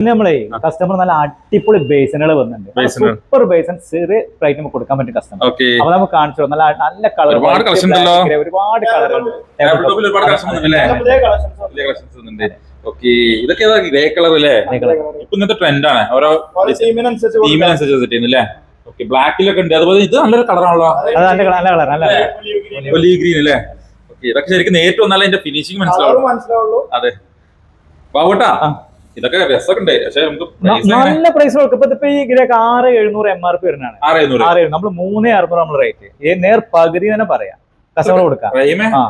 പിന്നെ നമ്മളെ കസ്റ്റമർ നല്ല അടിപൊളി ബേസനുകൾ വന്നിട്ടുണ്ട്. സൂപ്പർ ബേസൻ ചെറിയ റേറ്റ് നമുക്ക് കൊടുക്കാൻ പറ്റും കസ്റ്റമർ ഓക്കെ അപ്പൊ നമുക്ക് കാണിച്ചു നല്ല നല്ല കളർ ഒരുപാട്. ഒരുപാട് കളറുണ്ട് ലാപ്ടോപ്പിൽ ഒരുപാട് കളക്ഷൻ വന്നില്ലേ പുതിയ collections ഉണ്ട്. പുതിയ ഓക്കെ ഇതൊക്കെ ഗ്രേ കളർ അല്ലേ ഇപ്പൊ ഇന്നത്തെ ട്രെൻഡ് ഓരോ ടീമിനനുസരിച്ച് ഓക്കെ ബ്ലാക്കിലൊക്കെ ഉണ്ട്. അതുപോലെ ഇത് നല്ലൊരു കളറാണല്ലോ നല്ല കളർ. ഒലി ഗ്രീൻ അല്ലേ? ഓക്കെ ഇതൊക്കെ ശരിക്കും നേരിട്ട് വന്നാലേ അതിന്റെ ഫിനിഷിംഗ് മനസ്സിലാവുള്ളൂ. അതെ. ബാബുട്ടാ. ഇതൊക്കെ രസമൊക്കെ ഉണ്ട് പക്ഷെ നമുക്ക്? നല്ല പ്രൈസ് ഇപ്പൊ ഇതിപ്പോ ഈ ഗ്രേക്ക് ആറ് എഴുന്നൂറ് എം ആർ പി വരുന്നതാണ്. ആറ് നമ്മൾ മൂന്ന് അറുന്നൂറ് നമ്മൾ റേറ്റ് ഈ നേർ പകുതി തന്നെ പറയാം. കസ്റ്റമർ കൊടുക്കാം.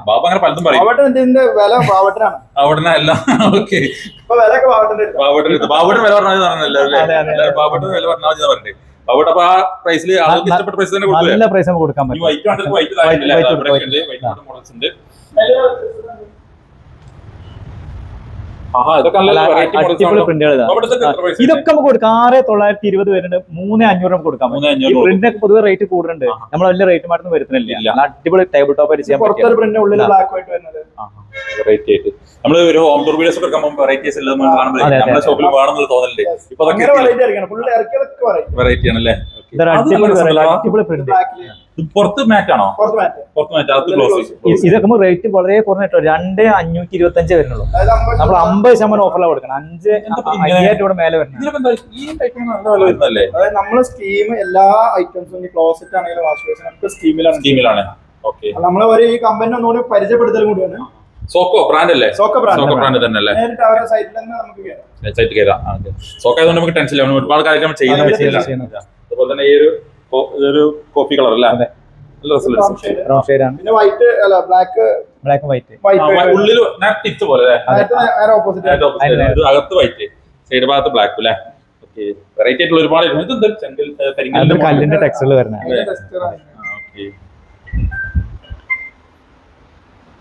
ബാബു അങ്ങനെ പലതും പറയും. വില പാവട്ടനാണ് അവിടെ അല്ല ഓക്കെ. ഇപ്പൊ. ബാബുട്ടിന് ബാബുട്ടിന് വില പറഞ്ഞാൽ പറഞ്ഞല്ലോ ബാബുട്ടിന് വില പറഞ്ഞാൽ പറഞ്ഞിട്ട്. ബാബുട്ട് അപ്പൊ ആ പ്രൈസിൽ ആൾക്ക് ഇഷ്ടപ്പെട്ട പ്രൈസ് തന്നെ കൊടുക്കുക നല്ല പ്രൈസ് നമുക്ക് കൊടുക്കാൻ പറ്റും. വൈറ്റ് വൈറ്റ് വൈറ്റ് മോഡൽസ് ഉണ്ട് വില ആഹാ ഇതൊക്കെ നല്ല നല്ല വെറൈറ്റി മോഡൽസ് അടിപൊളി പ്രിന്റുകൾ ഇതൊക്കെ നമുക്ക് കൊടുക്കാം. ആറ് തൊള്ളായിരത്തി ഇരുപത് വരുന്നുണ്ട്. മൂന്ന് അഞ്ഞൂറ് നമുക്ക് കൊടുക്കാം. ഈ. പ്രിന്റിനൊക്കെ പൊതുവെ റേറ്റ് കൂടുന്നുണ്ട്. നമ്മൾ വലിയ റേറ്റ് മാറ്റം വരുന്നില്ല. അടിപൊളി ടേബിൾ ടോപ്പ് ആയിട്ട് ചെയ്യാൻ പുറത്തൊരു പറ്റും പ്രിന്റ് ഉള്ളിൽ ബ്ലാക്ക് വൈറ്റ് വരുന്നത്. വെറൈറ്റി ആയിട്ട്. നമ്മൾ ഒരു ഹോം ടൂർ വീഡിയോസ് ഒക്കെ വെറൈറ്റീസ് നമ്മുടെ. ഷോപ്പിൽ ഇപ്പൊ അതൊക്കെ വെറൈറ്റി ആണല്ലേ? അടിപൊളി പ്രിന്റ് പുറത്ത് മാറ്റാണോ ആണോ? പുറത്ത് മാറ്റ് അകത്ത് ക്ലോസ് ഇതൊക്കെ റേറ്റ് വളരെ കുറഞ്ഞിട്ടോ രണ്ട് അഞ്ഞൂറ്റി ഇരുപത്തി അഞ്ച് വരുന്നുള്ളൂ നമ്മൾ അമ്പത് ശതമാനം ഓഫറിലാണ് കൊടുക്കണം. അഞ്ച്? അയ്യായിരം രൂപ മേലെ വരുന്നത്. നമ്മൾ സ്കീം എല്ലാ ഐറ്റംസും ക്ലോസറ്റ് ആണെങ്കിലും വാഷ് സ്കീമിലാണ് സ്കീമിലാണ് ഓക്കെ നമ്മളെ ഒരു ഈ കമ്പനി ഒന്നുകൂടി പരിചയപ്പെടുത്തലും കൂടിയാണ് സോക്കോ ബ്രാൻഡ് അല്ലേ? സോക്കോ ബ്രാൻഡ് ബ്രാൻഡ് തന്നെ. അല്ലേ നേരിട്ട് അവരുടെ സൈറ്റിൽ തന്നെ നമുക്ക് കയറാം സൈറ്റ് കയറാം സോക്കോ ആയതുകൊണ്ട് നമുക്ക് ടെൻഷൻ ഇല്ല. ഒരുപാട് കാര്യങ്ങൾ ചെയ്യുന്ന അതെ, അതുപോലെ തന്നെ ഈ ഒരു ഇതൊരു കോഫി കളർ അല്ലേ? അതെ. നല്ല ഷെയ്ഡ് ആണ് പിന്നെ വൈറ്റ് അല്ല ബ്ലാക്ക് ബ്ലാക്ക് വൈറ്റ് വൈറ്റ് ഉള്ളിൽ ടിച്ച് പോലെ അകത്ത് വൈറ്റ് സൈഡ് ഭാഗത്ത് ബ്ലാക്ക് അല്ലേ? വെറൈറ്റി ആയിട്ടുള്ള ഒരുപാട്.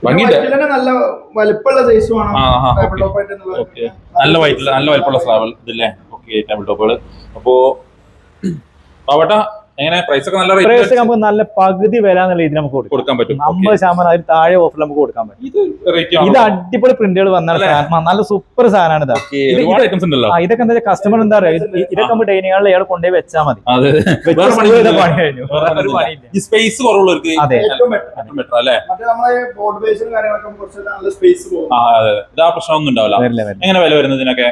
കല്ലിന്റെ നല്ല വലിപ്പമുള്ള. ഓക്കെ നല്ല വൈറ്റ് നല്ല വലിപ്പമുള്ള സ്ലാബ് ഇതില്ലേ? ഓക്കെ ടേബിൾ ടോപ്പുകൾ അപ്പോ പാവട്ട എങ്ങനെ? പ്രൈസ് ഒക്കെ നല്ല പ്രൈസ് നമുക്ക് നല്ല പകുതി വില എന്നുള്ള രീതിയിൽ നമുക്ക് കൊടുക്കാം. കൊടുക്കാൻ പറ്റും. അമ്പത് ശതമാനം അതിൽ താഴെ ഓഫർ നമുക്ക് കൊടുക്കാൻ പറ്റും. ഇത് റേറ്റ് ഇത് അടിപൊളി പ്രിന്റുകൾ വന്ന അല്ലേ? നല്ല സൂപ്പർ സാധനമാണ് ഇത്. ഒരുപാട് ഐറ്റംസ് ഉണ്ടല്ലോ. ഇതൊക്കെ എന്താ കസ്റ്റമർ എന്താ പറയുക? ഇത് ഇതൊക്കെ നമ്മൾ ഡൈനിങ് ഹാളിൽ ഇയാൾ കൊണ്ടുപോയി വെച്ചാൽ മതി. അതെ. വെച്ച് വേറെ serve പണി കഴിഞ്ഞു. സ്പേസ് കുറവുള്ളവർക്ക് അതെ. ഇതാ പ്രശ്നമൊന്നും ഉണ്ടാവില്ല. എങ്ങനെ വില വരുന്നതിനൊക്കെ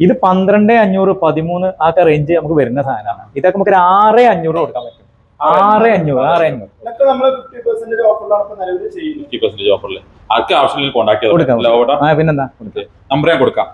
ഇത് പന്ത്രണ്ട് അഞ്ഞൂറ് പതിമൂന്ന് ആ റേഞ്ച് നമുക്ക് വരുന്ന സാധനമാണ്. ഇതൊക്കെ നമുക്ക് ഒരു ആറ് അഞ്ഞൂറ് കൊടുക്കാൻ പറ്റും. ആറ് അഞ്ഞൂറ് ആറ് അഞ്ഞൂറ്. ഓഫറിൽ പിന്നെന്താ? നമ്പർ ഞാൻ കൊടുക്കാം.